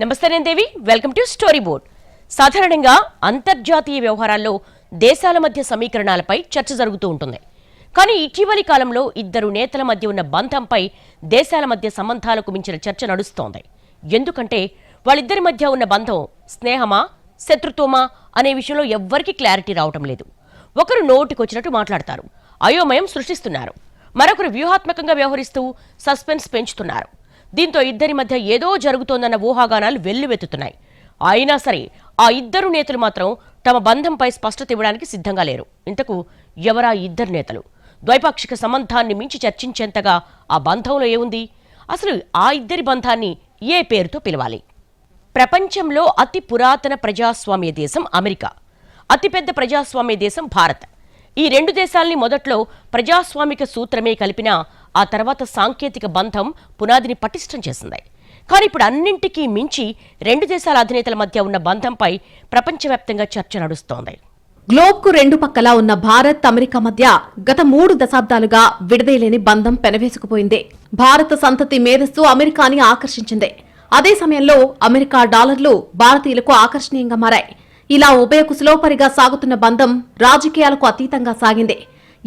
నమస్తే నేను Devi welcome to story board. సాధారణంగా అంతర్జాతీయ వ్యవహారాల్లో దేశాల మధ్య సమీకరణాలపై చర్చ జరుగుతూ ఉంటుంది. కానీ ఇటీవలి కాలంలో ఇద్దరు నేతల మధ్య ఉన్న బంధంపై దేశాల మధ్య సంబంధాలకు మించిన చర్చ నడుస్తోంది. ఎందుకంటే వాళ్ళిద్దరి మధ్య ఉన్న బంధం స్నేహమా శత్రుత్వమా అనే విషయంలో ఎవ్వరికీ క్లారిటీ రావటం లేదు. ఒకరు నోటికొచ్చినట్టు మాట్లాడతారు. అయోమయం సృష్టిస్తున్నారు. మరొకరు వ్యూహాత్మకంగా వ్యవహరిస్తూ సస్పెన్స్ పెంచుతున్నారు. దీంతో ఇద్దరి మధ్య ఏదో జరుగుతోందన్న ఊహాగానాలు వెల్లువెత్తుతున్నాయి. అయినా సరే ఆ ఇద్దరు నేతలు మాత్రం తమ బంధంపై స్పష్టత ఇవ్వడానికి సిద్ధంగా లేరు. ఇంతకు ఎవరా ఇద్దరు నేతలు? ద్వైపాక్షిక సంబంధాన్ని మించి చర్చించేంతగా ఆ బంధంలో ఏముంది? అసలు ఆ ఇద్దరి బంధాన్ని ఏ పేరుతో పిలవాలి? ప్రపంచంలో అతి పురాతన ప్రజాస్వామ్య దేశం అమెరికా. అతిపెద్ద ప్రజాస్వామ్య దేశం భారత్. ఈ రెండు దేశాల్ని మొదట్లో ప్రజాస్వామిక సూత్రమే కలిపినా ఆ తర్వాత సాంకేతిక బంధం పునాదిని పటిష్టం చేసింది. కానీ ఇప్పుడు అన్నింటికీ మించి రెండు దేశాల అధినేతల మధ్య ఉన్న బంధంపై ప్రపంచవ్యాప్తంగా చర్చ నడుస్తోంది. గ్లోబ్కు రెండు పక్కలా ఉన్న భారత్ అమెరికా మధ్య గత మూడు దశాబ్దాలుగా విడదీయలేని బంధం పెనవేసుకుపోయింది. భారత సంతతి మేధస్సు అమెరికాని ఆకర్షించింది. అదే సమయంలో అమెరికా డాలర్లు భారతీయులకు ఆకర్షణీయంగా మారాయి. ఇలా ఉభయ కుశలోపరిగా సాగుతున్న బంధం రాజకీయాలకు అతీతంగా సాగింది.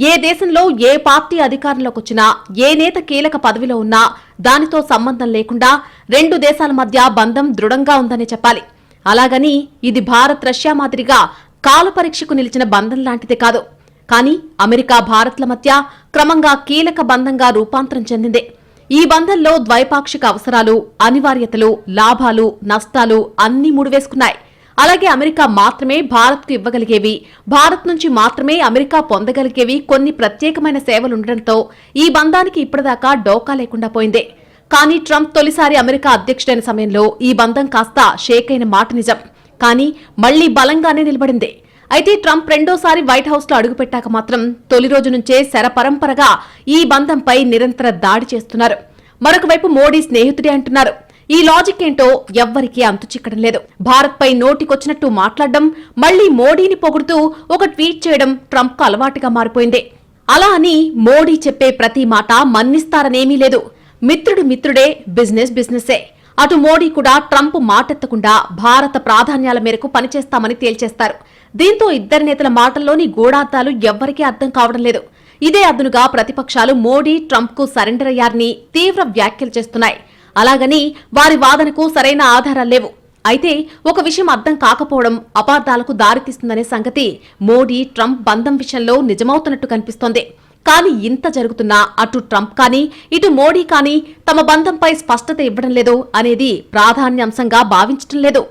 ఏ దేశంలో ఏ పార్టీ అధికారంలోకి వచ్చినా ఏ నేత కీలక పదవిలో ఉన్నా దానితో సంబంధం లేకుండా రెండు దేశాల మధ్య బంధం దృఢంగా ఉందనే చెప్పాలి. అలాగని ఇది భారత్ రష్యా మాదిరిగా కాలపరీక్షకు నిలిచిన బంధం లాంటిది కాదు. కానీ అమెరికా భారత్ల మధ్య క్రమంగా కీలక బంధంగా రూపాంతరం చెందింది. ఈ బంధంలో ద్వైపాక్షిక అవసరాలు అనివార్యతలు లాభాలు నష్టాలు అన్నీ ముడివేసుకున్నాయి. అలాగే అమెరికా మాత్రమే భారత్కు ఇవ్వగలిగేవి. భారత్ నుంచి మాత్రమే అమెరికా పొందగలిగేవి. కొన్ని ప్రత్యేకమైన సేవలుండటంతో ఈ బంధానికి ఇప్పటిదాకా డోకా లేకుండా పోయింది. కానీ ట్రంప్ తొలిసారి అమెరికా అధ్యక్షుడైన సమయంలో ఈ బంధం కాస్త షేక్ అయిన మాట నిజం. కానీ మళ్ళీ బలంగానే నిలబడింది. అయితే ట్రంప్ రెండోసారి వైట్ హౌస్లో అడుగుపెట్టాక మాత్రం తొలి రోజు నుంచే శరపరంపరగా ఈ బంధంపై నిరంతర దాడి చేస్తున్నారు. మరొకవైపు మోడీ స్నేహితుడే అంటున్నారు. ఈ లాజిక్ ఏంటో ఎవ్వరికీ అంతు చిక్కడం లేదు. భారత్ పై నోటికొచ్చినట్టు మాట్లాడడం మళ్ళీ మోడీని పొగుడుతూ ఒక ట్వీట్ చేయడం ట్రంప్కు అలవాటుగా మారిపోయింది. అలా అని మోడీ చెప్పే ప్రతి మాట మన్నిస్తారనేమీ లేదు. మిత్రుడు మిత్రుడే బిజినెస్ బిజినెసే అటు మోడీ కూడా ట్రంప్ మాటెత్తకుండా భారత ప్రాధాన్యాల మేరకు పనిచేస్తామని తేల్చేస్తారు. దీంతో ఇద్దరు నేతల మాటల్లోని గూఢార్థాలు ఎవ్వరికీ అర్థం కావడం లేదు. ఇదే అదునుగా ప్రతిపక్షాలు మోడీ ట్రంప్కు సరెండర్ అయ్యారని తీవ్ర వ్యాఖ్యలు చేస్తున్నాయి. అలాగని వారి వాదనకు సరైన ఆధారాలు లేవు. అయితే ఒక విషయం అర్థం కాకపోవడం అపార్థాలకు దారితీస్తుందనే సంగతి మోడీ ట్రంప్ బంధం విషయంలో నిజమవుతున్నట్టు కనిపిస్తోంది. కానీ ఇంత జరుగుతున్నా అటు ట్రంప్ కానీ ఇటు మోడీ కానీ తమ బంధంపై స్పష్టత ఇవ్వడం లేదు అనేది ప్రాధాన్యాంశంగా భావించటం లేదు.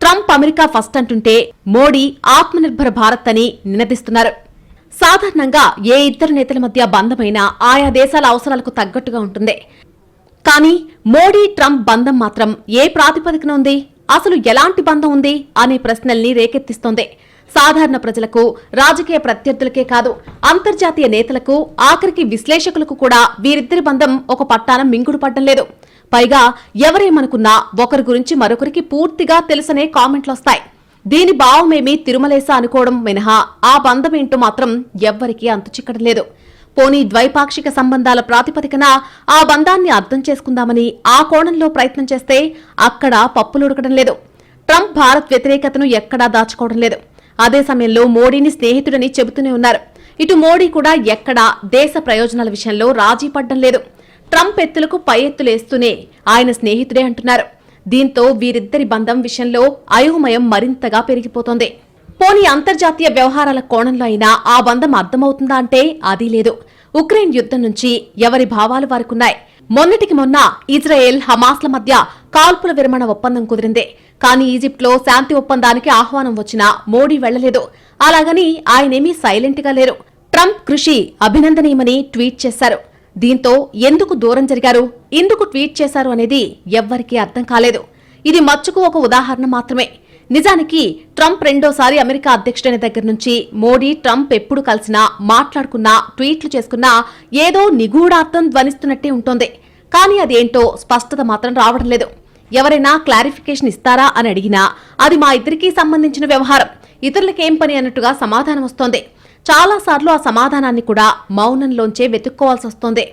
ట్రంప్ అమెరికా ఫస్ట్ అంటుంటే మోడీ ఆత్మనిర్భర భారత్ అని నినదిస్తున్నారు. సాధారణంగా ఏ ఇద్దరు నేతల మధ్య బంధమైనా ఆయా దేశాల అవసరాలకు తగ్గట్టుగా ఉంటుంది. కానీ మోడీ ట్రంప్ బంధం మాత్రం ఏ ప్రాతిపదికన ఉంది? అసలు ఎలాంటి బంధం ఉంది? అనే ప్రశ్నల్ని రేకెత్తిస్తోంది. సాధారణ ప్రజలకు రాజకీయ ప్రత్యర్థులకే కాదు అంతర్జాతీయ నేతలకు ఆఖరికి విశ్లేషకులకు కూడా వీరిద్దరి బంధం ఒక పట్టాన మింగుడు పడ్డం లేదు. పైగా ఎవరేమనుకున్నా ఒకరి గురించి మరొకరికి పూర్తిగా తెలుసనే కామెంట్లొస్తాయి దీని భావమేమీ తిరుమలేస అనుకోవడం మినహా ఆ బంధమేంటో మాత్రం ఎవ్వరికీ అంతు చిక్కడం లేదు. పోనీ ద్వైపాక్షిక సంబంధాల ప్రాతిపదికన ఆ బంధాన్ని అర్థం చేసుకుందామని ఆ కోణంలో ప్రయత్నం చేస్తే అక్కడ పప్పులుడకడం లేదు. ట్రంప్ భారత్ వ్యతిరేకతను ఎక్కడా దాచుకోవడం లేదు. అదే సమయంలో మోడీని స్నేహితుడని చెబుతూనే ఉన్నారు. ఇటు మోడీ కూడా ఎక్కడా దేశ ప్రయోజనాల విషయంలో రాజీ పడ్డం లేదు. ట్రంప్ ఎత్తులకు పై ఎత్తులేస్తూనే ఆయన స్నేహితుడే అంటున్నారు. దీంతో వీరిద్దరి బంధం విషయంలో అయోమయం మరింతగా పెరిగిపోతోంది. పోనీ అంతర్జాతీయ వ్యవహారాల కోణంలో అయినా ఆ బంధం అర్థమవుతుందా అంటే అది లేదు. ఉక్రెయిన్ యుద్ధం నుంచి ఎవరి భావాలు వారికున్నాయి? మొన్నటికి మొన్న ఇజ్రాయెల్ హమాస్ల మధ్య కాల్పుల విరమణ ఒప్పందం కుదిరింది. కానీ ఈజిప్ట్లో శాంతి ఒప్పందానికి ఆహ్వానం వచ్చినా మోడీ వెళ్ళలేదు అలాగని ఆయనేమీ సైలెంట్గా లేరు. ట్రంప్ కృషి అభినందనీయమని ట్వీట్ చేశారు. దీంతో ఎందుకు దూరం జరిగారు? ఎందుకు ట్వీట్ చేశారు అనేది ఎవ్వరికీ అర్థం కాలేదు. ఇది మచ్చుకు ఒక ఉదాహరణ మాత్రమే. నిజానికి ట్రంప్ రెండోసారి అమెరికా అధ్యక్షుడైన దగ్గర నుంచి మోడీ ట్రంప్ ఎప్పుడు కలిసినా మాట్లాడుకున్నా ట్వీట్లు చేసుకున్నా ఏదో నిగూఢార్థం ధ్వనిస్తున్నట్టే ఉంటోంది. కానీ అదేంటో స్పష్టత మాత్రం రావడం లేదు. ఎవరైనా క్లారిఫికేషన్ ఇస్తారా అని అడిగినా అది మా ఇద్దరికీ సంబంధించిన వ్యవహారం. ఇతరులకేం పని అన్నట్టుగా సమాధానం వస్తోంది. చాలాసార్లు ఆ సమాధానాన్ని కూడా మౌనంలోంచే వెతుక్కోవాల్సి వస్తోంది.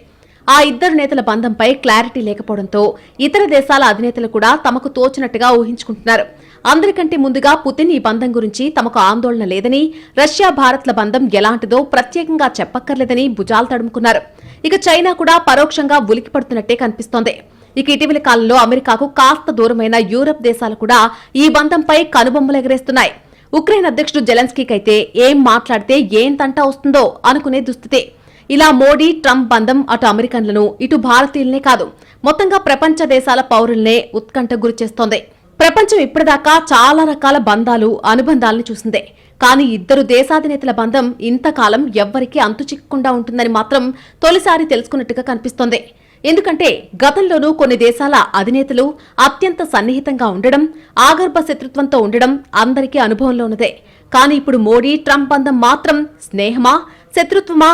ఆ ఇద్దరు నేతల బంధంపై క్లారిటీ లేకపోవడంతో ఇతర దేశాల అధినేతలు కూడా తమకు తోచినట్టుగా ఊహించుకుంటున్నారు. అందరికంటే ముందుగా పుతిన్ ఈ బంధం గురించి తమకు ఆందోళన లేదని రష్యా భారత్ల బంధం ఎలాంటిదో ప్రత్యేకంగా చెప్పక్కర్లేదని భుజాలు తడుముకున్నారు. ఇక చైనా కూడా పరోక్షంగా ఉలికిపడుతున్నట్టే కనిపిస్తోంది. ఇక ఇటీవలి కాలంలో అమెరికాకు కాస్త దూరమైన యూరప్ దేశాలు కూడా ఈ బంధంపై కనుబొమ్మలు ఎగరేస్తున్నాయి. ఉక్రెయిన్ అధ్యక్షుడు జెలెన్స్కీకైతే ఏం మాట్లాడితే ఏం తంట వస్తుందో అనుకునే దుస్థితే. ఇలా మోడీ ట్రంప్ బంధం అటు అమెరికన్లను ఇటు భారతీయులనే కాదు మొత్తంగా ప్రపంచ దేశాల పౌరుల్నే ఉత్కంఠ గురిచేస్తోంది. ప్రపంచం ఇప్పటిదాకా చాలా రకాల బంధాలు అనుబంధాలను చూసిందే. కానీ ఇద్దరు దేశాధినేతల బంధం ఇంతకాలం ఎవ్వరికీ అంతు చిక్కకుండా ఉంటుందని మాత్రం తొలిసారి తెలుసుకున్నట్టుగా కనిపిస్తోంది. ఎందుకంటే గతంలోనూ కొన్ని దేశాల అధినేతలు అత్యంత సన్నిహితంగా ఉండడం ఆగర్భ శత్రుత్వంతో ఉండడం అందరికీ అనుభవంలో ఉన్నదే. కానీ ఇప్పుడు మోడీ ట్రంప్ బంధం మాత్రం స్నేహమా శత్రుత్వమా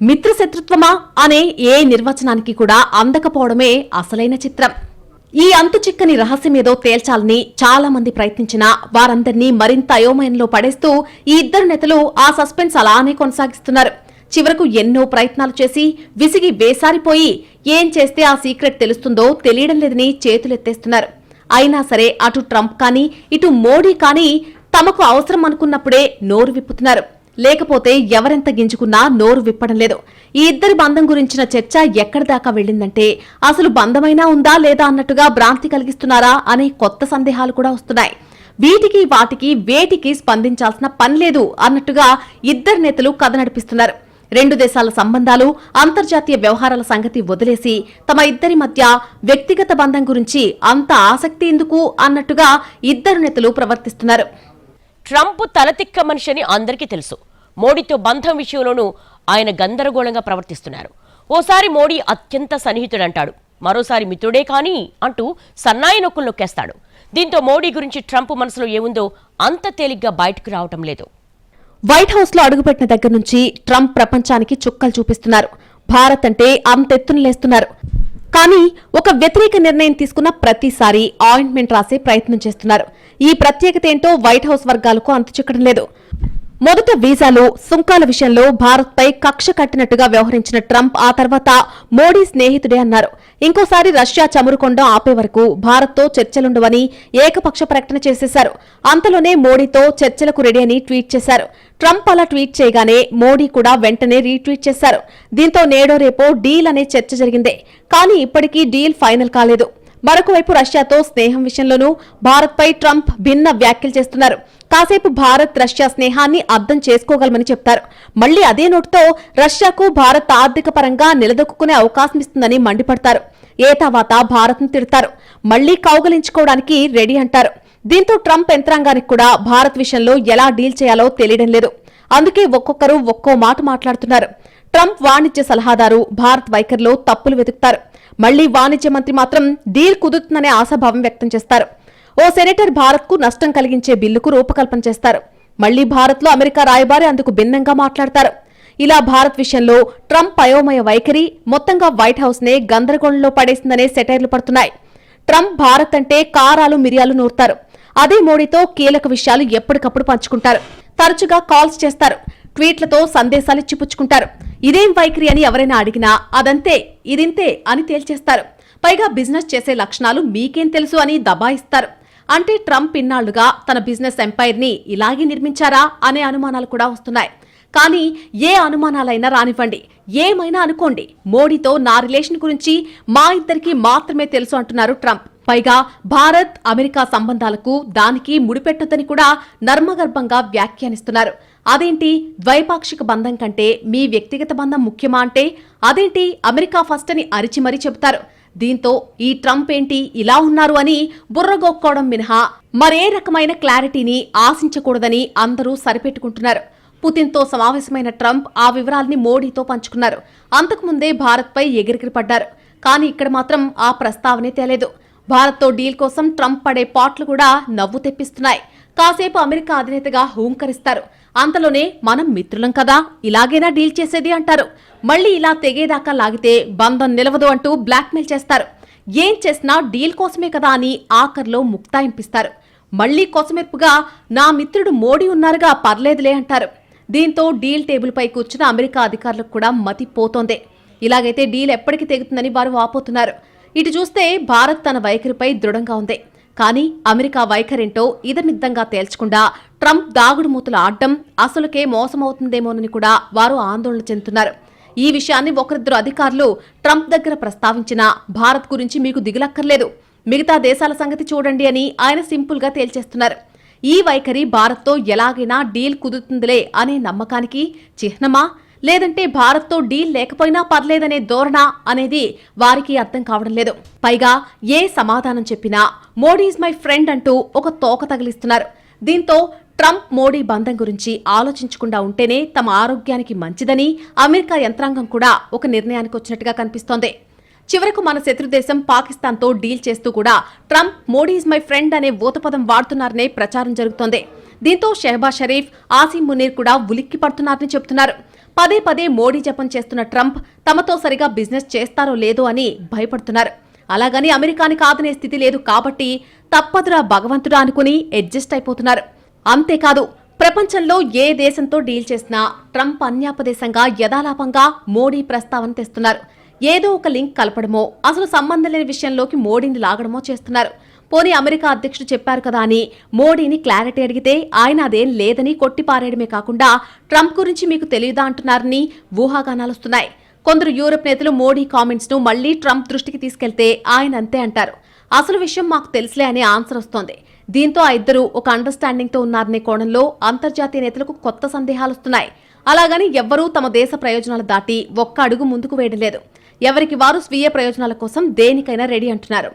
మిత్రశత్రుత్వమా అనే ఏ నిర్వచనానికి కూడా అందకపోవడమే అసలైన చిత్రం. ఈ అంతు చిక్కని రహస్యమేదో తేల్చాలని చాలా మంది ప్రయత్నించినా వారందరినీ మరింత అయోమయంలో పడేస్తూ ఈ ఇద్దరు నేతలు ఆ సస్పెన్స్ అలానే కొనసాగిస్తున్నారు. చివరకు ఎన్నో ప్రయత్నాలు చేసి విసిగి వేసారిపోయి ఏం చేస్తే ఆ సీక్రెట్ తెలుస్తుందో తెలియడం లేదని చేతులెత్తేస్తున్నారు. అయినా సరే అటు ట్రంప్ కానీ ఇటు మోడీ కానీ తమకు అవసరం అనుకున్నప్పుడే నోరు విప్పుతున్నారు. లేకపోతే ఎవరెంత గింజుకున్నా నోరు విప్పడం లేదు. ఈ ఇద్దరి బంధం గురించిన చర్చ ఎక్కడి దాకా వెళ్ళిందంటే అసలు బంధమైనా ఉందా లేదా అన్నట్టుగా భ్రాంతి కలిగిస్తున్నారా అనే కొత్త సందేహాలు కూడా వస్తున్నాయి. వీటికి వాటికి వేటికి స్పందించాల్సిన పని లేదు అన్నట్టుగా ఇద్దరు నేతలు కథ నడిపిస్తున్నారు. రెండు దేశాల సంబంధాలు అంతర్జాతీయ వ్యవహారాల సంగతి వదిలేసి తమ ఇద్దరి మధ్య వ్యక్తిగత బంధం గురించి అంత ఆసక్తి ఎందుకు అన్నట్టుగా ఇద్దరు నేతలు ప్రవర్తిస్తున్నారు. ట్రంప్ తలతిక్క మనిషి అని అందరికీ తెలుసు. మోడీతో బంధం విషయంలోనూ ఆయన గందరగోళంగా ప్రవర్తిస్తున్నారు. ఓసారి మోడీ అత్యంత సన్నిహితుడంటాడు. మరోసారి మిత్రుడే కానీ అంటూ సన్నాయి నొక్కులు నొక్కేస్తాడు. దీంతో మోడీ గురించి ట్రంప్ మనసులో ఏముందో అంత తేలిగ్గా బయటకు రావటం లేదు. వైట్ హౌస్లో అడుగుపెట్టిన దగ్గర నుంచి ట్రంప్ ప్రపంచానికి చుక్కలు చూపిస్తున్నారు. భారత్ అంటే అంతెత్తున లేస్తున్నారు. కానీ ఒక వ్యతిరేక నిర్ణయం తీసుకున్న ప్రతిసారి ఆయింట్మెంట్ రాసే ప్రయత్నం చేస్తున్నారు. ఈ ప్రత్యేకత ఏంటో వైట్ హౌస్ వర్గాలకు అంతు చిక్కడం లేదు. మొదట వీసాలు సుంకాల విషయంలో భారత్పై కక్ష కట్టినట్టుగా వ్యవహరించిన ట్రంప్ ఆ తర్వాత మోడీ స్నేహితుడే అన్నారు. ఇంకోసారి రష్యా చమురుకొండం ఆపే వరకు భారత్తో చర్చలుండవని ఏకపక్ష ప్రకటన చేసేశారు. అంతలోనే మోడీతో చర్చలకు రెడీ అని ట్వీట్ చేశారు. ట్రంప్ అలా ట్వీట్ చేయగానే మోడీ కూడా వెంటనే రీట్వీట్ చేశారు. దీంతో నేడో రేపో డీల్ అనే చర్చ జరిగిందే. కానీ ఇప్పటికీ డీల్ ఫైనల్ కాలేదు. మరొక వైపు రష్యాతో స్నేహం విషయంలోనూ భారత్పై ట్రంప్ భిన్న వ్యాఖ్యలు చేస్తున్నారు. కాసేపు భారత్ రష్యా స్నేహాన్ని అర్థం చేసుకోగలమని చెప్తారు. మళ్ళీ అదే నోటుతో రష్యాకు భారత్ ఆర్థిక పరంగా నిలదొక్కునే అవకాశం ఇస్తుందని మండిపడతారు. ఏ తర్వాత భారత్ను తిడతారు. మళ్ళీ కౌగలించుకోవడానికి రెడీ అంటారు. దీంతో ట్రంప్ యంత్రాంగానికి కూడా భారత్ విషయంలో ఎలా డీల్ చేయాలో తెలియడం లేదు. అందుకే ఒక్కొక్కరు ఒక్కో మాట మాట్లాడుతున్నారు. ట్రంప్ వాణిజ్య సలహాదారు భారత్ వైఖరిలో తప్పులు వెతుకుతారు. మళ్ళీ వాణిజ్య మంత్రి మాత్రం డీల్ కుదురుతుందనే ఆశాభావం వ్యక్తం చేస్తారు. ఓ సెనేటర్ భారత్కు నష్టం కలిగించే బిల్లుకు రూపకల్పన చేస్తారు. మళ్ళీ భారత్లో అమెరికా రాయబారి అందుకు భిన్నంగా మాట్లాడతారు. ఇలా భారత్ విషయంలో ట్రంప్ అయోమయ వైఖరి మొత్తంగా వైట్ హౌస్ నే గందరగోళంలో పడేసిందనే సెటైర్లు పడుతున్నాయి. ట్రంప్ భారత్ అంటే కారాలు మిరియాలు నూరుతారు. అదే మోడీతో కీలక విషయాలు ఎప్పటికప్పుడు పంచుకుంటారు. తరచుగా కాల్స్ చేస్తారు. ట్వీట్లతో సందేశాలు ఇచ్చిపుచ్చుకుంటారు ఇదేం వైఖరి అని ఎవరైనా అడిగినా అదంతే ఇదింతే అని తేల్చేస్తారు. పైగా బిజినెస్ చేసే లక్షణాలు మీకేం తెలుసు అని దబాయిస్తారు. అంటే ట్రంప్ ఇన్నాళ్ళుగా తన బిజినెస్ ఎంపైర్ని ఇలాగే నిర్మించారా అనే అనుమానాలు కూడా వస్తున్నాయి. కానీ ఏ అనుమానాలైనా రానివ్వండి. ఏమైనా అనుకోండి. మోడీతో నా రిలేషన్ గురించి మా ఇద్దరికి మాత్రమే తెలుసు అంటున్నారు ట్రంప్. పైగా భారత్ అమెరికా సంబంధాలకు దానికి ముడిపెట్టొద్దని కూడా నర్మగర్భంగా వ్యాఖ్యానిస్తున్నారు. అదేంటి? ద్వైపాక్షిక బంధం కంటే మీ వ్యక్తిగత బంధం ముఖ్యమా అంటే అదేంటి? అమెరికా ఫస్ట్ అని అరిచి మరీ చెబుతారు. దీంతో ఈ ట్రంప్ ఏంటి ఇలా ఉన్నారు అని బుర్రగొక్కోవడం మినహా మరే రకమైన క్లారిటీని ఆశించకూడదని అందరూ సరిపెట్టుకుంటున్నారు. పుతిన్తో సమావేశమైన ట్రంప్ ఆ వివరాల్ని మోడీతో పంచుకున్నారు. అంతకుముందే భారత్పై ఎగిరిగిరి పడ్డారు. కానీ ఇక్కడ మాత్రం ఆ ప్రస్తావనే తేలేదు. భారత్తో డీల్ కోసం ట్రంప్ పడే పాట్లు కూడా నవ్వు తెప్పిస్తున్నాయి. కాసేపు అమెరికా అధినేతగా హూంకరిస్తారు. అంతలోనే మనం మిత్రులం కదా ఇలాగైనా డీల్ చేసేది అంటారు. మళ్ళీ ఇలా తెగేదాకా లాగితే బంధం నిలవదు అంటూ బ్లాక్మెయిల్ చేస్తారు. ఏం చేసినా డీల్ కోసమే కదా అని ఆఖర్లో ముక్తాయింపిస్తారు. మళ్ళీ కొసమెరుపుగా నా మిత్రుడు మోడీ ఉన్నారుగా పర్లేదులే అంటారు. దీంతో డీల్ టేబుల్పై కూర్చున్న అమెరికా అధికారులకు కూడా మతి పోతోందే. ఇలాగైతే డీల్ ఎప్పటికి తెగుతుందని వారు వాపోతున్నారు ఇటు చూస్తే భారత్ తన వైఖరిపై దృఢంగా ఉంది. కానీ అమెరికా వైఖరింటో ఇదమిద్దంగా తేల్చకుండా ట్రంప్ దాగుడు మూతలు ఆడడం అసలుకే మోసమవుతుందేమోనని కూడా వారు ఆందోళన చెందుతున్నారు. ఈ విషయాన్ని ఒకరిద్దరు అధికారులు ట్రంప్ దగ్గర ప్రస్తావించినా భారత్ గురించి మీకు దిగులక్కర్లేదు. మిగతా దేశాల సంగతి చూడండి అని ఆయన సింపుల్గా తేల్చేస్తున్నారు. ఈ వైఖరి భారత్తో ఎలాగైనా డీల్ కుదురుతుందిలే అనే నమ్మకానికి చిహ్నమా? లేదంటే భారత్తో డీల్ లేకపోయినా పర్లేదనే ధోరణ అనేది వారికి అర్థం కావడం లేదు. పైగా ఏ సమాధానం చెప్పినా మోడీస్ మై ఫ్రెండ్ అంటూ ఒక తోక తగిలిస్తున్నారు. దీంతో ట్రంప్ మోడీ బంధం గురించి ఆలోచించకుండా ఉంటేనే తమ ఆరోగ్యానికి మంచిదని అమెరికా యంత్రాంగం కూడా ఒక నిర్ణయానికి వచ్చినట్టుగా కనిపిస్తోంది. చివరకు మన శత్రుదేశం పాకిస్తాన్తో డీల్ చేస్తూ కూడా Trump Modi is my friend అనే ఊతపదం వాడుతున్నారనే ప్రచారం జరుగుతోంది. దీంతో షెహబాజ్ షరీఫ్ ఆసిమ్ మునీర్ కూడా ఉలిక్కి పడుతున్నారని చెబుతున్నారు పదే పదే మోడీ జపం చేస్తున్న ట్రంప్ తమతో సరిగా బిజినెస్ చేస్తారో లేదో అని భయపడుతున్నారు. అలాగని అమెరికాని కాదనే స్థితి లేదు కాబట్టి తప్పదురా భగవంతుడా అనుకుని అడ్జస్ట్ అయిపోతున్నారు. అంతేకాదు ప్రపంచంలో ఏ దేశంతో డీల్ చేసినా ట్రంప్ అన్యాపదేశంగా యథాలాపంగా మోడీ ప్రస్తావన తెస్తున్నారు. ఏదో ఒక లింక్ కలపడమో అసలు సంబంధం లేని విషయంలోకి మోడీని లాగడమో చేస్తున్నారు. పోనీ అమెరికా అధ్యక్షుడు చెప్పారు కదా అని మోడీని క్లారిటీ అడిగితే ఆయన అదేం లేదని కొట్టిపారేయడమే కాకుండా ట్రంప్ గురించి మీకు తెలియదా అంటున్నారని ఊహాగానాలు వస్తున్నాయి. కొందరు యూరప్ నేతలు మోడీ కామెంట్స్ను మళ్ళీ ట్రంప్ దృష్టికి తీసుకెళ్తే ఆయన అంతే అంటారు. అసలు విషయం మాకు తెలుసులే అనే ఆన్సర్ వస్తోంది. దీంతో ఆ ఇద్దరు ఒక అండర్స్టాండింగ్తో ఉన్నారనే కోణంలో అంతర్జాతీయ నేతలకు కొత్త సందేహాలు వస్తున్నాయి. అలాగని ఎవ్వరూ తమ దేశ ప్రయోజనాలు దాటి ఒక్క అడుగు ముందుకు వేయడం లేదు. ఎవరికి వారు స్వీయ ప్రయోజనాల కోసం దేనికైనా రెడీ అంటున్నారు.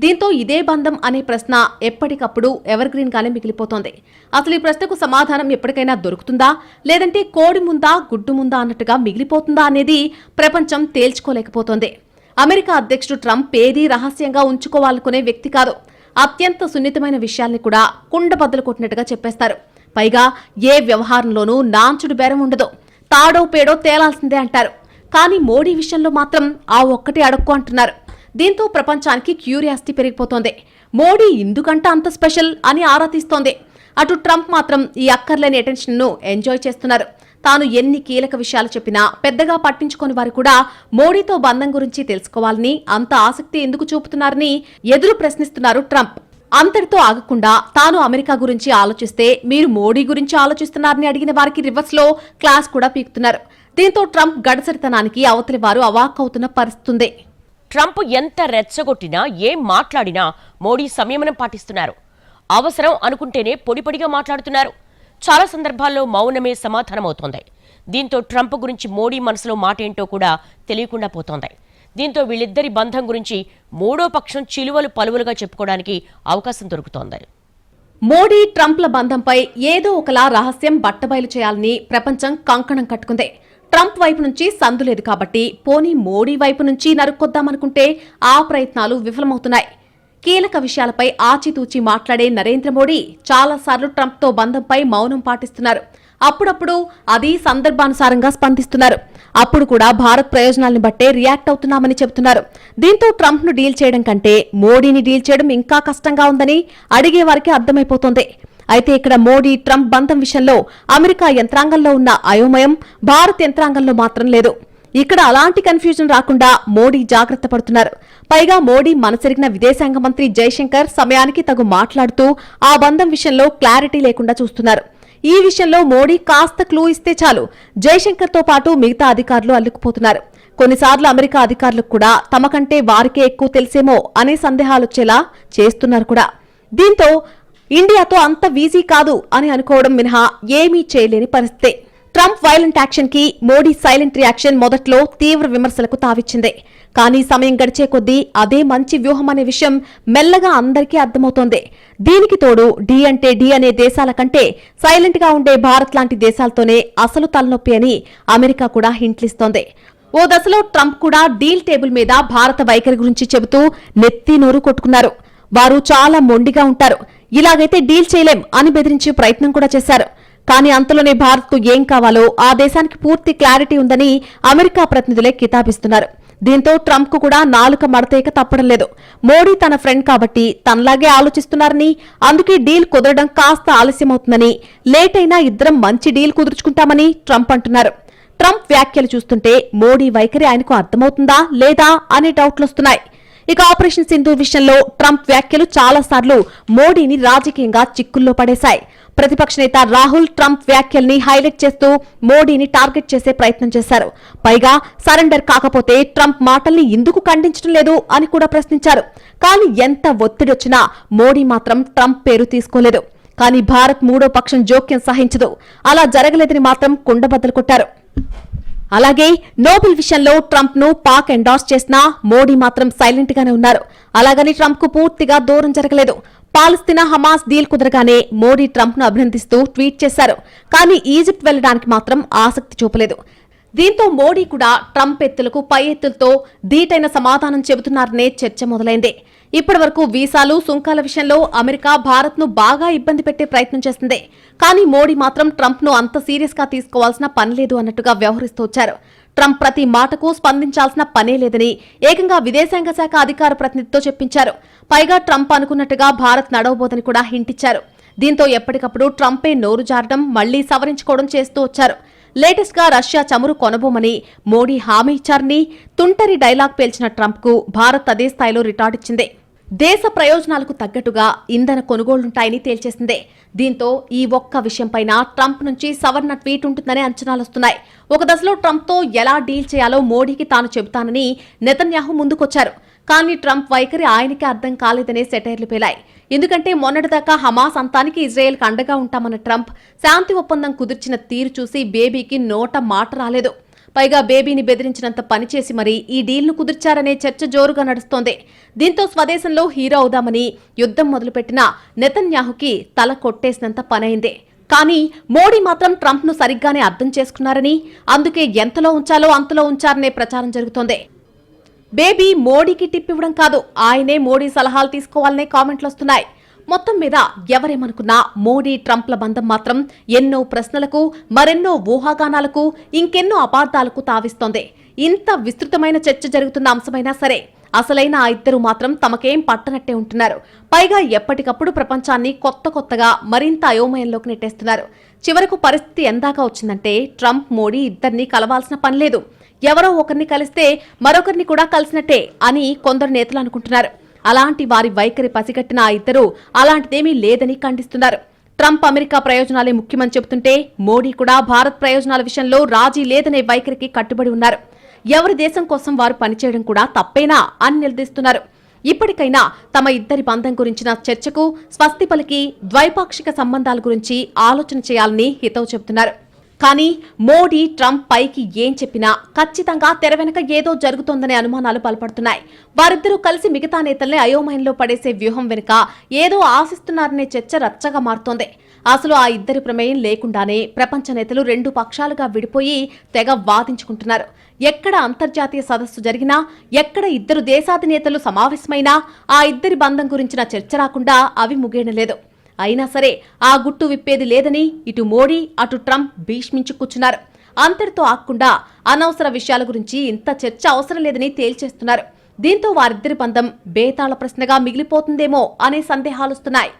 దీంతో ఇదే బంధం అనే ప్రశ్న ఎప్పటికప్పుడు ఎవర్ గ్రీన్ గానే మిగిలిపోతోంది. అసలు ఈ ప్రశ్నకు సమాధానం ఎప్పటికైనా దొరుకుతుందా? లేదంటే కోడి ముందా గుడ్డు ముందా అన్నట్టుగా మిగిలిపోతుందా అనేది ప్రపంచం తేల్చుకోలేకపోతోంది. అమెరికా అధ్యక్షుడు ట్రంప్ ఏదీ రహస్యంగా ఉంచుకోవాలనుకునే వ్యక్తి కాదు. అత్యంత సున్నితమైన విషయాల్ని కూడా కుండబద్దలు కొట్టినట్టుగా చెప్పేస్తారు. పైగా ఏ వ్యవహారంలోనూ నాంచుడు బేరం ఉండదు. తాడో పేడో తేలాల్సిందే అంటారు. కానీ మోడీ విషయంలో మాత్రం ఆ ఒక్కటి అడక్కు అంటున్నారు. దీంతో ప్రపంచానికి క్యూరియాసిటీ పెరిగిపోతోంది. మోడీ ఎందుకంట అంత స్పెషల్ అని ఆరా తీస్తోంది. అటు ట్రంప్ మాత్రం ఈ అక్కర్లేని అటెన్షన్ను ఎంజాయ్ చేస్తున్నారు. తాను ఎన్ని కీలక విషయాలు చెప్పినా పెద్దగా పట్టించుకోని వారు కూడా మోడీతో బంధం గురించి తెలుసుకోవాలని అంత ఆసక్తి ఎందుకు చూపుతున్నారని ఎదురు ప్రశ్నిస్తున్నారు ట్రంప్. అంతటితో ఆగకుండా తాను అమెరికా గురించి ఆలోచిస్తే మీరు మోడీ గురించి ఆలోచిస్తున్నారని అడిగిన వారికి రివర్స్లో క్లాస్ కూడా పీకుతున్నారు. దీంతో ట్రంప్ గడసరితనానికి అవతలి వారు అవాక్కవుతున్న పరిస్థితుంది. ట్రంప్ ఎంత రెచ్చగొట్టినా ఏం మాట్లాడినా మోడీ సంయమనం పాటిస్తున్నారు. అవసరం అనుకుంటేనే పొడిపొడిగా మాట్లాడుతున్నారు. చాలా సందర్భాల్లో మౌనమే సమాధానమవుతోంది. దీంతో ట్రంప్ గురించి మోడీ మనసులో మాట ఏంటో కూడా తెలియకుండా పోతోంది. దీంతో వీళ్ళిద్దరి బంధం గురించి మూడో పక్షం చిలువలు పలువులుగా చెప్పుకోవడానికి అవకాశం దొరుకుతోంది. మోడీ ట్రంప్ల బంధంపై ఏదో ఒకలా రహస్యం బట్టబయలు చేయాలని ప్రపంచం కంకణం కట్టుకుంది. ట్రంప్ వైపు నుంచి సందు లేదు కాబట్టి పోనీ మోడీ వైపు నుంచి నరుక్కొద్దామనుకుంటే ఆ ప్రయత్నాలు విఫలమవుతున్నాయి. కీలక విషయాలపై ఆచితూచి మాట్లాడే నరేంద్ర మోడీ చాలాసార్లు ట్రంప్తో బంధంపై మౌనం పాటిస్తున్నారు. అప్పుడప్పుడు అది సందర్భానుసారంగా స్పందిస్తున్నారు. అప్పుడు కూడా భారత్ ప్రయోజనాలను బట్టే రియాక్ట్ అవుతున్నామని చెబుతున్నారు. దీంతో ట్రంప్ను డీల్ చేయడం కంటే మోడీని డీల్ చేయడం ఇంకా కష్టంగా ఉందని అడిగే వారికి అర్థమైపోతోంది. అయితే ఇక్కడ మోడీ ట్రంప్ బంధం విషయంలో అమెరికా యంత్రాంగంలో ఉన్న అయోమయం భారత్ యంత్రాంగంలో మాత్రం లేదు. ఇక్కడ అలాంటి కన్ఫ్యూజన్ రాకుండా మోడీ జాగ్రత్త పడుతున్నారు. పైగా మోడీ మనసెరిగిన విదేశాంగ మంత్రి జైశంకర్ సమయానికి తగు మాట్లాడుతూ ఆ బంధం విషయంలో క్లారిటీ లేకుండా చూస్తున్నారు. ఈ విషయంలో మోడీ కాస్త క్లూ ఇస్తే చాలు. జైశంకర్తో పాటు మిగతా అధికారులు అల్లుకుపోతున్నారు. కొన్నిసార్లు అమెరికా అధికారులకు కూడా తమ కంటే వారికే ఎక్కువ తెలిసేమో అనే సందేహాలొచ్చేలా చేస్తున్నారు కూడా. దీంతో ఇండియాతో అంత వీజీ కాదు అని అనుకోవడం మినహా ఏమీ చేయలేని పరిస్థితే. ట్రంప్ వైలెంట్ యాక్షన్కి మోడీ సైలెంట్ రియాక్షన్ మొదట్లో తీవ్ర విమర్శలకు తావిచ్చింది. కానీ సమయం గడిచే కొద్దీ అదే మంచి వ్యూహం అనే విషయం మెల్లగా అందరికీ అర్థమవుతోంది. దీనికి తోడు డి అంటే డి అనే దేశాల కంటే సైలెంట్గా ఉండే భారత్ లాంటి దేశాలతోనే అసలు తలనొప్పి అని అమెరికా కూడా హింట్లిస్తోంది. ఓ దశలో ట్రంప్ కూడా డీల్ టేబుల్ మీద భారత వైఖరి గురించి చెబుతూ నెత్తి నోరు కొట్టుకున్నారు. వారు చాలా మొండిగా ఉంటారు. ఇలాగైతే డీల్ చేయలేం అని బెదిరించే ప్రయత్నం కూడా చేశారు. కానీ అంతలోనే భారత్కు ఏం కావాలో ఆ దేశానికి పూర్తి క్లారిటీ ఉందని అమెరికా ప్రతినిధులే కితాబిస్తున్నారు. దీంతో ట్రంప్కు కూడా నాలుక మడతేక తప్పడం లేదు. మోడీ తన ఫ్రెండ్ కాబట్టి తనలాగే ఆలోచిస్తున్నారని అందుకే డీల్ కుదరడం కాస్త ఆలస్యమవుతుందని లేట్ అయినా ఇద్దరం మంచి డీల్ కుదుర్చుకుంటామని ట్రంప్ అంటున్నారు. ట్రంప్ వ్యాఖ్యలు చూస్తుంటే మోడీ వైఖరి ఆయనకు అర్థమవుతుందా లేదా అనే డౌట్లొస్తున్నాయి ఇక ఆపరేషన్ సింధు విషయంలో ట్రంప్ వ్యాఖ్యలు చాలాసార్లు మోడీని రాజకీయంగా చిక్కుల్లో పడేశాయి. ప్రతిపక్ష నేత రాహుల్ ట్రంప్ వ్యాఖ్యల్ని హైలైట్ చేస్తూ మోడీని టార్గెట్ చేసే ప్రయత్నం చేశారు. పైగా సరెండర్ కాకపోతే ట్రంప్ మాటల్ని ఎందుకు ఖండించడం లేదు అని కూడా ప్రశ్నించారు. కానీ ఎంత ఒత్తిడొచ్చినా మోడీ మాత్రం ట్రంప్ పేరు తీసుకోలేదు. కానీ భారత్ మూడో పక్షం జోక్యం సహించదు. అలా జరగలేదని మాత్రం కుండబద్దలు కొట్టారు. అలాగే నోబెల్ విషయంలో ట్రంప్ను పాక్ ఎండార్స్ చేసినా మోడీ మాత్రం సైలెంట్ గానే ఉన్నారు. అలాగని ట్రంప్కు పూర్తిగా దూరం జరగలేదు. పాలస్తీనా హమాస్ డీల్ కుదరగానే మోడీ ట్రంప్ను అభినందిస్తూ ట్వీట్ చేశారు. కానీ ఈజిప్ట్ వెళ్ళడానికి మాత్రం ఆసక్తి చూపలేదు. దీంతో మోడీ కూడా ట్రంప్ ఎత్తులకు పై ఎత్తులతో ధీటైన సమాధానం చెబుతున్నారనే చర్చ మొదలైంది. ఇప్పటి వరకు వీసాలు సుంకాల విషయంలో అమెరికా భారత్ను బాగా ఇబ్బంది పెట్టే ప్రయత్నం చేసింది కానీ మోడీ మాత్రం ట్రంప్ను అంత సీరియస్గా తీసుకోవాల్సిన పని లేదు అన్నట్టుగా వ్యవహరిస్తూ వచ్చారు. ట్రంప్ ప్రతి మాటకు స్పందించాల్సిన పనే లేదని ఏకంగా విదేశాంగ శాఖ అధికార ప్రతినిధితో చెప్పించారు. పైగా ట్రంప్ అనుకున్నట్టుగా భారత్ నడవబోదని కూడా హింటిచ్చారు. దీంతో ఎప్పటికప్పుడు ట్రంపే నోరు జారడం మళ్ళీ సవరించుకోవడం చేస్తూ వచ్చారు. లేటెస్ట్గా రష్యా చమురు కొనబోమని మోడీ హామీ ఇచ్చారని తుంటరి డైలాగ్ పేల్చిన ట్రంప్కు భారత్ అదే స్థాయిలో రిటార్డిచ్చింది దేశ ప్రయోజనాలకు తగ్గట్టుగా ఇంధన కొనుగోళ్ళుంటాయని తేల్చేసిందే. దీంతో ఈ ఒక్క విషయంపైన ట్రంప్ నుంచి సవర్ణ ట్వీట్ ఉంటుందనే అంచనాలొస్తున్నాయి ఒక దశలో ట్రంప్తో ఎలా డీల్ చేయాలో మోడీకి తాను చెబుతానని నెతన్యాహు ముందుకొచ్చారు. కానీ ట్రంప్ వైఖరి ఆయనకే అర్థం కాలేదనే సెటైర్లు పేలాయి. ఎందుకంటే మొన్నటిదాకా హమాస్ అంతానికి ఇజ్రాయెల్కి అండగా ఉంటామన్న ట్రంప్ శాంతి ఒప్పందం కుదిర్చిన తీరు చూసి బేబీకి నోట మాట రాలేదు. పైగా బేబీని బెదిరించినంత పనిచేసి మరీ ఈ డీల్ను కుదిర్చారనే చర్చ జోరుగా నడుస్తోంది. దీంతో స్వదేశంలో హీరో అవుదామని యుద్ధం మొదలుపెట్టిన నెతన్యాహుకి తల కొట్టేసినంత పనైందే. కానీ మోడీ మాత్రం ట్రంప్ను సరిగ్గానే అర్థం చేసుకున్నారని అందుకే ఎంతలో ఉంచాలో అంతలో ఉంచారనే ప్రచారం జరుగుతోంది. బేబీ మోడీకి టిప్పివ్వడం కాదు ఆయనే మోడీ సలహాలు తీసుకోవాలనే కామెంట్లు వస్తున్నాయి. మొత్తం మీద ఎవరేమనుకున్నా మోడీ ట్రంప్ల బంధం మాత్రం ఎన్నో ప్రశ్నలకు మరెన్నో ఊహాగానాలకు ఇంకెన్నో అపార్థాలకు తావిస్తోంది. ఇంత విస్తృతమైన చర్చ జరుగుతున్న అంశమైనా సరే అసలైన ఆ ఇద్దరు మాత్రం తమకేం పట్టనట్టే ఉంటున్నారు. పైగా ఎప్పటికప్పుడు ప్రపంచాన్ని కొత్త కొత్తగా మరింత అయోమయంలోకి నెట్టేస్తున్నారు. చివరకు పరిస్థితి ఎందాక వచ్చిందంటే ట్రంప్ మోడీ ఇద్దరిని కలవాల్సిన పని లేదు. ఎవరో ఒకరిని కలిస్తే మరొకరిని కూడా కలిసినట్టే అని కొందరు నేతలు అనుకుంటున్నారు. అలాంటి వారి వైఖరి పసిగట్టిన ఆ ఇద్దరు అలాంటిదేమీ లేదని ఖండిస్తున్నారు. ట్రంప్ అమెరికా ప్రయోజనాలే ముఖ్యమని చెబుతుంటే మోడీ కూడా భారత్ ప్రయోజనాల విషయంలో రాజీ లేదనే వైఖరికి కట్టుబడి ఉన్నారు. ఎవరి దేశం కోసం వారు పనిచేయడం కూడా తప్పేనా అని నిలదీస్తున్నారు ఇప్పటికైనా తమ ఇద్దరి బంధం గురించిన చర్చకు స్వస్తి పలికి ద్వైపాక్షిక సంబంధాల గురించి ఆలోచన చేయాలని హితవు చెబుతున్నారు. కానీ మోడీ ట్రంప్ పైకి ఏం చెప్పినా ఖచ్చితంగా తెర వెనక ఏదో జరుగుతోందనే అనుమానాలు బలపడుతున్నాయి. వారిద్దరూ కలిసి మిగతా నేతల్ని అయోమయంలో పడేసే వ్యూహం వెనుక ఏదో ఆశిస్తున్నారనే చర్చ రచ్చగా మారుతోంది. అసలు ఆ ఇద్దరి ప్రమేయం లేకుండానే ప్రపంచ నేతలు రెండు పక్షాలుగా విడిపోయి తెగ వాదించుకుంటున్నారు. ఎక్కడ అంతర్జాతీయ సదస్సు జరిగినా ఎక్కడ ఇద్దరు దేశాధినేతలు సమావేశమైనా ఆ ఇద్దరి బంధం గురించిన చర్చ రాకుండా అవి ముగియనలేదు అయినా సరే ఆ గుట్టు విప్పేది లేదని ఇటు మోడీ అటు ట్రంప్ భీష్మించు కూర్చున్నారు. అంతటితో ఆకుండా అనవసర విషయాల గురించి ఇంత చర్చ అవసరం లేదని తేల్చేస్తున్నారు. దీంతో వారిద్దరి బంధం బేతాళ ప్రశ్నగా మిగిలిపోతుందేమో అనే సందేహాలొస్తున్నాయి.